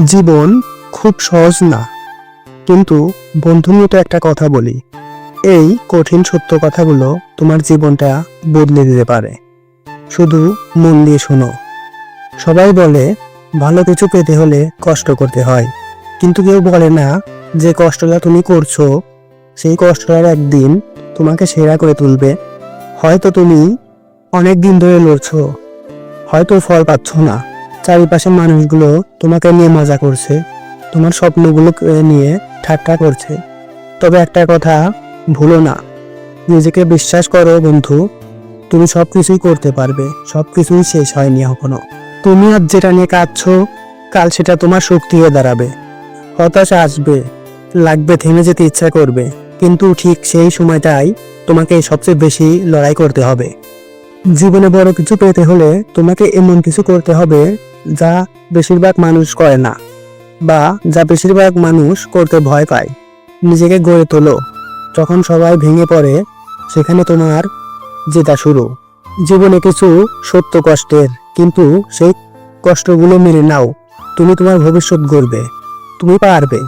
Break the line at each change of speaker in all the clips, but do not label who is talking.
জীবন খুব সহজ না। কিন্তু বন্ধুর মতো একটা কথা বলি। এই কঠিন সত্য কথাগুলো তোমার জীবনটা বদলে দিতে পারে। শুধু মন দিয়ে শোনো। সবাই বলে, ভালো কিছু পেতে হলে কষ্ট করতে হয়। কিন্তু কেউ বলে না যে কষ্টটা তুমি করছ, সেই কষ্টটার একদিন তোমাকে সেরা করে তুলবে। হয়তো তুমি অনেক দিন ধরে লড়ছো, হয়তো ফল পাচ্ছ না। চারিপাশের মানুষগুলো তোমাকে নিয়ে মজা করছে, তোমার স্বপ্নগুলো নিয়ে ঠাট্টা করছে। তবে একটা কথা ভুলো না, নিজেকে বিশ্বাস করো বন্ধু, তুমি সব কিছুই করতে পারবে সব কিছুই শেষ হয়নি এখনও। তুমি আজ যেটা নিয়ে কাঁদছো, কাল সেটা তোমার শক্তি হয়ে দাঁড়াবে। হতাশা আসবে, লাগবে, থেমে যেতে ইচ্ছা করবে, কিন্তু ঠিক সেই সময়টাই তোমাকে সবচেয়ে বেশি লড়াই করতে হবে। জীবনে বড় কিছু পেতে হলে তোমাকে এমন কিছু করতে হবে যা বেশিরভাগ মানুষ করে না বা যা বেশিরভাগ মানুষ করতে ভয় পায়। নিজেকে গড়ে তোলো। যখন সবাই ভেঙে পড়ে, সেখানে তোমার জেতা শুরু। জীবনে কিছু সত্য কষ্টের, কিন্তু সেই কষ্টগুলো মেনে নাও। তুমি তোমার ভবিষ্যৎ গড়বে। তুমি পারবে।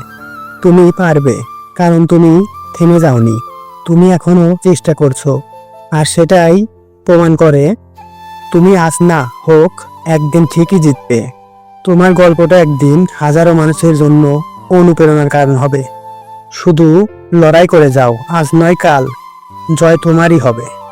তুমি পারবে, কারণ তুমি থেমে যাওনি। তুমি এখনও চেষ্টা করছ। আর সেটাই প্রমাণ করে, তুমি আজ না হোক একদিন ঠিকই জিতবে। তোমার গল্পটা একদিন হাজারো মানুষের জন্য অনুপ্রেরণার কারণ হবে। শুধু লড়াই করে যাও, আজ নয় কাল। জয় তোমারই হবে।